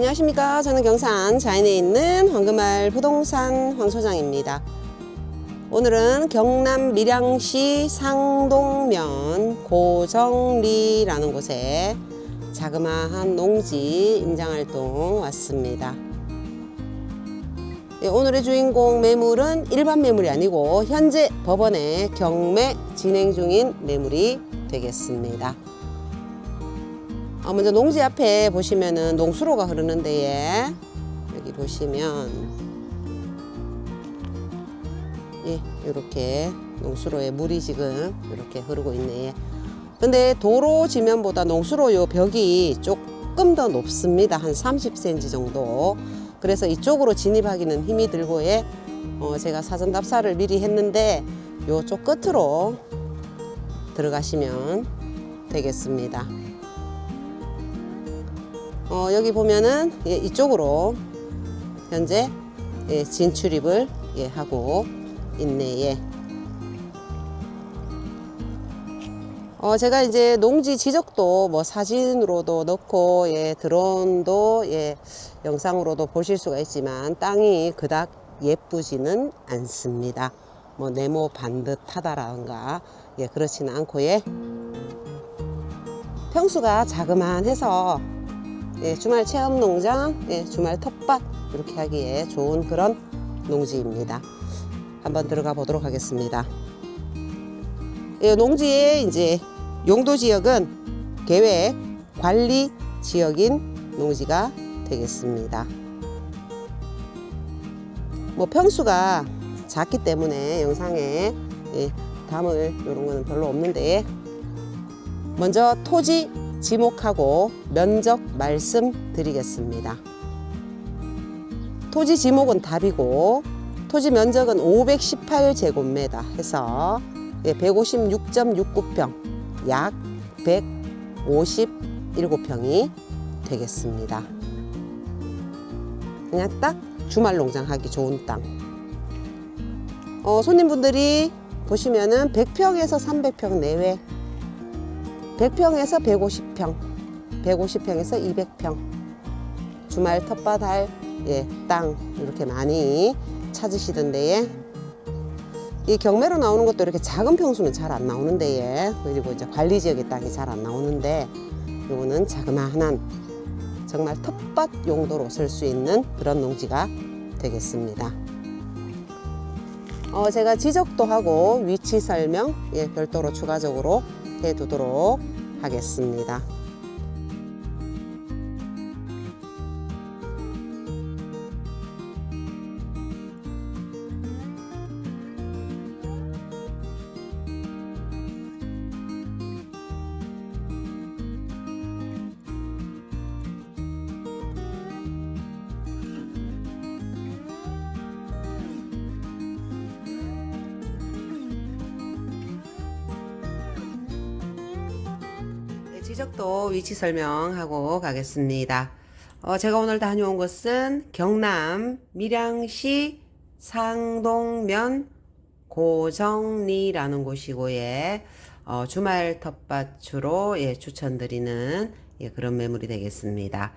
안녕하십니까. 저는 경산 자인에 있는 황금알 부동산 황 소장입니다. 오늘은 경남 밀양시 상동면 고정리라는 곳에 자그마한 농지 임장활동 왔습니다. 예, 오늘의 주인공 매물은 일반 매물이 아니고 현재 법원에 경매 진행 중인 매물이 되겠습니다. 어, 먼저 농지 앞에 보시면은 농수로가 흐르는데 예. 여기 보시면 예, 이렇게 농수로에 물이 지금 이렇게 흐르고 있네. 예. 근데 도로 지면보다 농수로 요 벽이 조금 더 높습니다. 한 30cm 정도. 그래서 이쪽으로 진입하기는 힘이 들고 예. 어, 제가 사전 답사를 미리 했는데 요쪽 끝으로 들어가시면 되겠습니다. 어, 여기 보면은 예, 이쪽으로 현재 예, 진출입을 예, 하고 있네. 예. 어, 제가 이제 농지 지적도 뭐 사진으로도 넣고 예, 드론도 예, 영상으로도 보실 수가 있지만 땅이 그닥 예쁘지는 않습니다. 뭐 네모 반듯하다라든가 예, 그렇지는 않고 예. 평수가 자그마해서 예, 주말 체험 농장, 예, 주말 텃밭 이렇게 하기에 좋은 그런 농지입니다. 한번 들어가 보도록 하겠습니다. 예, 농지의 이제 용도 지역은 계획 관리 지역인 농지가 되겠습니다. 뭐 평수가 작기 때문에 영상에 예, 담을 이런 거는 별로 없는데 먼저 토지 지목하고 면적 말씀드리겠습니다. 토지 지목은 답이고 토지 면적은 518제곱미터 해서 156.69평 약 157평이 되겠습니다. 그냥 딱 주말 농장 하기 좋은 땅. 어, 손님분들이 보시면은 100평에서 300평 내외 100평에서 150평, 150평에서 200평. 주말 텃밭 할 예, 땅 이렇게 많이 찾으시던데 예. 이 경매로 나오는 것도 이렇게 작은 평수는 잘 안 나오는데 예. 그리고 이제 관리 지역의 땅이 잘 안 나오는데 요거는 자그마한 정말 텃밭 용도로 쓸 수 있는 그런 농지가 되겠습니다. 어, 제가 지적도 하고 위치 설명 예, 별도로 추가적으로 해두도록 하겠습니다. 지적도 위치 설명하고 가겠습니다. 어, 제가 오늘 다녀온 곳은 경남 밀양시 상동면 고정리라는 곳이고 예, 어, 주말 텃밭으로 예, 추천드리는 예, 그런 매물이 되겠습니다.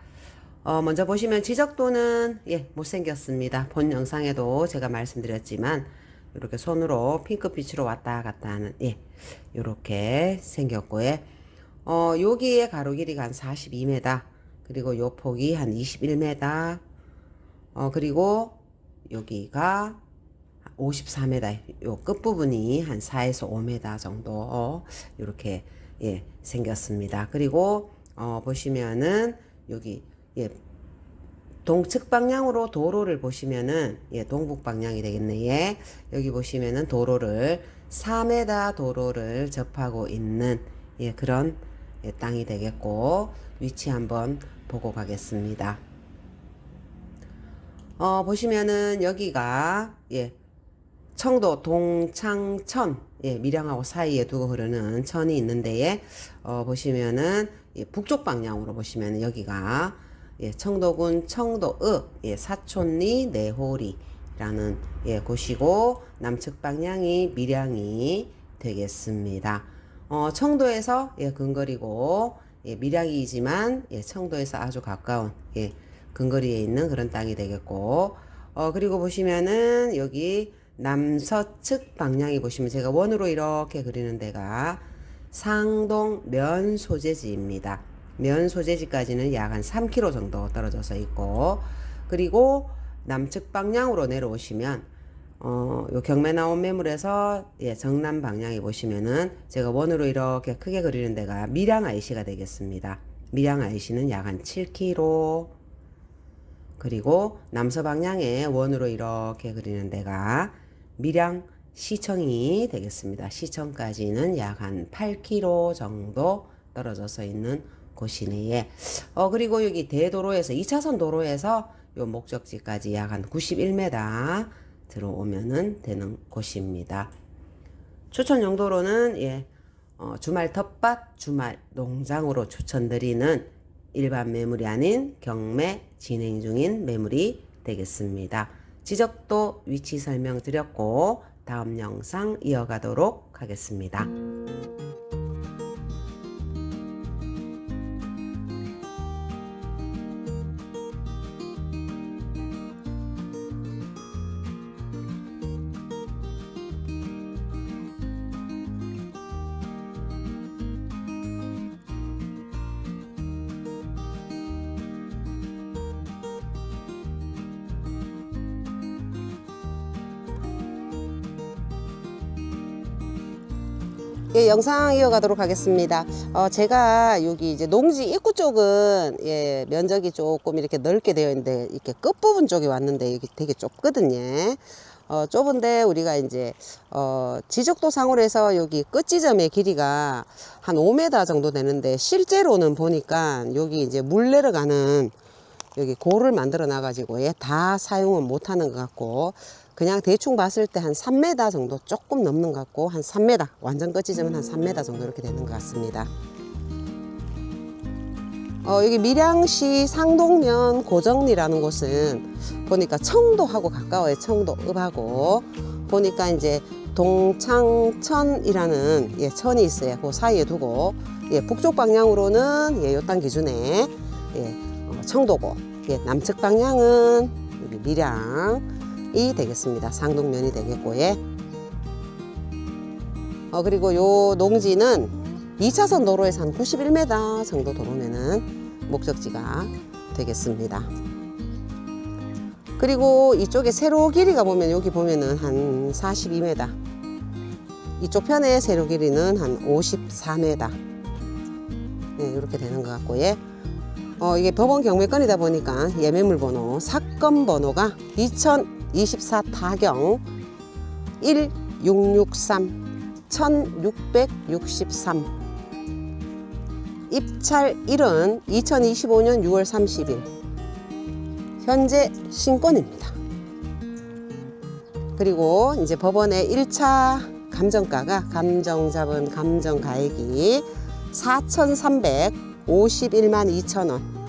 어, 먼저 보시면 지적도는 예, 못생겼습니다. 본 영상에도 제가 말씀드렸지만 이렇게 손으로 핑크빛으로 왔다 갔다 하는 예, 이렇게 생겼고 예. 어, 여기에 가로 길이가 한 42m, 그리고 요 폭이 한 21m, 어, 그리고 여기가 54m, 요 끝부분이 한 4에서 5m 정도, 이렇게, 예, 생겼습니다. 그리고, 어, 보시면은, 여기, 예, 동측 방향으로 도로를 보시면은 예, 동북 방향이 되겠네. 예. 여기 보시면은 도로를 4m 도로를 접하고 있는 예, 그런 예, 땅이 되겠고 위치 한번 보고 가겠습니다. 어, 보시면은 여기가 예, 청도 동창천 예, 밀양하고 사이에 두고 흐르는 천이 있는데 예, 어, 보시면은 예, 북쪽 방향으로 보시면 여기가 예, 청도군 청도읍 예, 사촌리 내호리라는 예, 곳이고 남측 방향이 밀양이 되겠습니다. 어, 청도에서 예, 근거리고 예, 밀양이지만 예, 청도에서 아주 가까운 예, 근거리에 있는 그런 땅이 되겠고 어 그리고 보시면은 여기 남서측 방향이 보시면 제가 원으로 이렇게 그리는 데가 상동 면 소재지입니다. 면 소재지까지는 약 한 3km 정도 떨어져서 있고 그리고 남측 방향으로 내려오시면 어, 요 경매 나온 매물에서 예, 정남 방향에 보시면은 제가 원으로 이렇게 크게 그리는 데가 밀양 IC가 되겠습니다. 밀양 IC는 약 한 7km 그리고 남서 방향에 원으로 이렇게 그리는 데가 밀양 시청이 되겠습니다. 시청까지는 약 한 8km 정도 떨어져서 있는 곳이네요. 어, 그리고 여기 대도로에서 2차선 도로에서 요 목적지까지 약 한 91m 들어오면은 되는 곳입니다. 추천 용도로는 예, 어, 주말 텃밭, 주말 농장으로 추천드리는 일반 매물이 아닌 경매 진행 중인 매물이 되겠습니다. 지적도 위치 설명 드렸고 다음 영상 이어가도록 하겠습니다. 예, 영상 이어가도록 하겠습니다. 어, 제가 여기 이제 농지 입구 쪽은 예, 면적이 조금 이렇게 넓게 되어 있는데 이렇게 끝부분 쪽에 왔는데 여기 되게 좁거든요. 어, 좁은데 우리가 이제 어, 지적도 상으로 해서 여기 끝 지점의 길이가 한 5m 정도 되는데 실제로는 보니까 여기 이제 물 내려가는 여기 고를 만들어 놔가지고 예, 다 사용은 못하는 것 같고 그냥 대충 봤을 때 한 3m 정도 조금 넘는 것 같고 한 3m 완전 끝지점은 한 3m 정도 이렇게 되는 것 같습니다. 어, 여기 밀양시 상동면 고정리라는 곳은 보니까 청도하고 가까워요. 청도 읍하고 보니까 이제 동창천이라는 예, 천이 있어요. 그 사이에 두고 예, 북쪽 방향으로는 예, 요땅 기준에 예, 어, 청도고 예, 남측 방향은 여기 밀양 이 되겠습니다. 상동면이 되겠고 예. 어, 그리고 요 농지는 2차선 도로에서 한 91m 정도 도로면은 목적지가 되겠습니다. 그리고 이쪽에 세로 길이가 보면 여기 보면은 한 42m. 이쪽 편의 세로 길이는 한 54m. 네, 이렇게 되는 것 같고, 예. 어, 이게 법원 경매건이다 보니까 예매물 번호, 사건 번호가 2024 타경 1663 1663 입찰일은 2025년 6월 30일. 현재 신권입니다. 그리고 이제 법원의 1차 감정가가 감정자본 감정가액이 4,351만 2천 원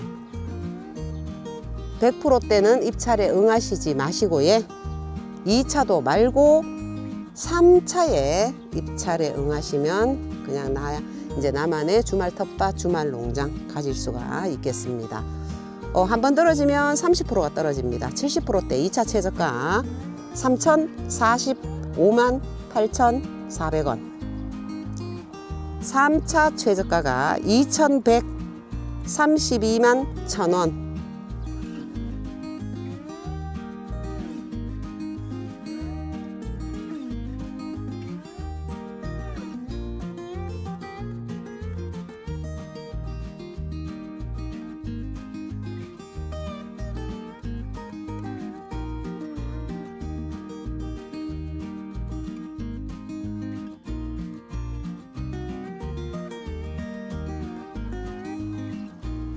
100%대는 입찰에 응하시지 마시고요. 2차도 말고 3차에 입찰에 응하시면 그냥 나 이제 나만의 주말 텃밭, 주말 농장 가질 수가 있겠습니다. 어, 한 번 떨어지면 30%가 떨어집니다. 70%대 2차 최저가 3,045만 8,400원. 3차 최저가가 2,132만 1,000원.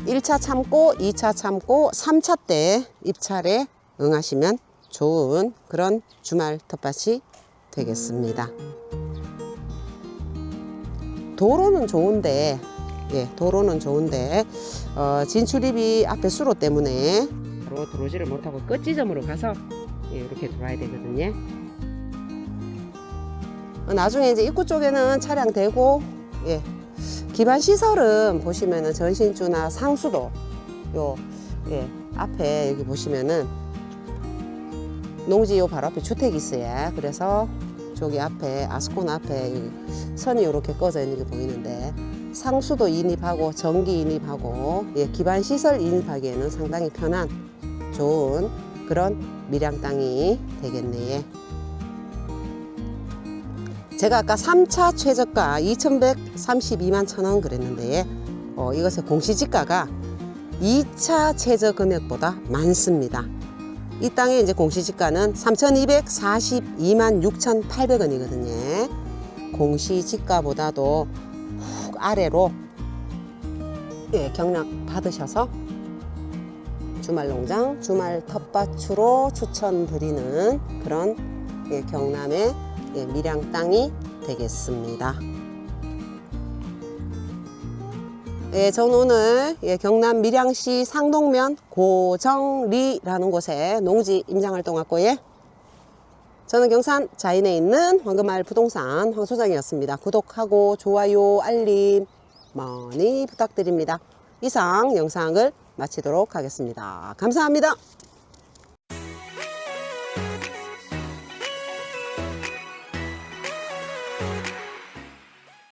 일차 참고, 이차 참고, 삼차때 입찰에 응하시면 좋은 그런 주말 텃밭이 되겠습니다. 도로는 좋은데, 예, 도로는 좋은데, 어, 진출입이 앞에 수로 때문에 바로 들어오지를 못하고 끝 지점으로 가서 예, 이렇게 들어와야 되거든요. 어, 나중에 이제 입구 쪽에는 차량 대고, 예, 기반 시설은 보시면은 전신주나 상수도 요 예, 앞에 여기 보시면은 농지 요 바로 앞에 주택이 있어요. 그래서 저기 앞에 아스콘 앞에 이 선이 이렇게 꺼져 있는 게 보이는데 상수도 인입하고 전기 인입하고 예, 기반 시설 인입하기에는 상당히 편한 좋은 그런 밀양 땅이 되겠네. 예. 제가 아까 3차 최저가 2,132만 천 원 그랬는데 어, 이것의 공시지가가 2차 최저 금액보다 많습니다. 이 땅의 이제 공시지가는 3,242만 6,800원이거든요. 공시지가보다도 훅 아래로 예, 경락 받으셔서 주말 농장, 주말 텃밭으로 추천드리는 그런 예, 경남의 예, 밀양 땅이 되겠습니다. 예, 저는 오늘 예, 경남 밀양시 상동면 고정리라는 곳에 농지 임장 활동했고 예. 저는 경산 자인에 있는 황금알 부동산 황 소장이었습니다. 구독하고 좋아요, 알림 많이 부탁드립니다. 이상 영상을 마치도록 하겠습니다. 감사합니다.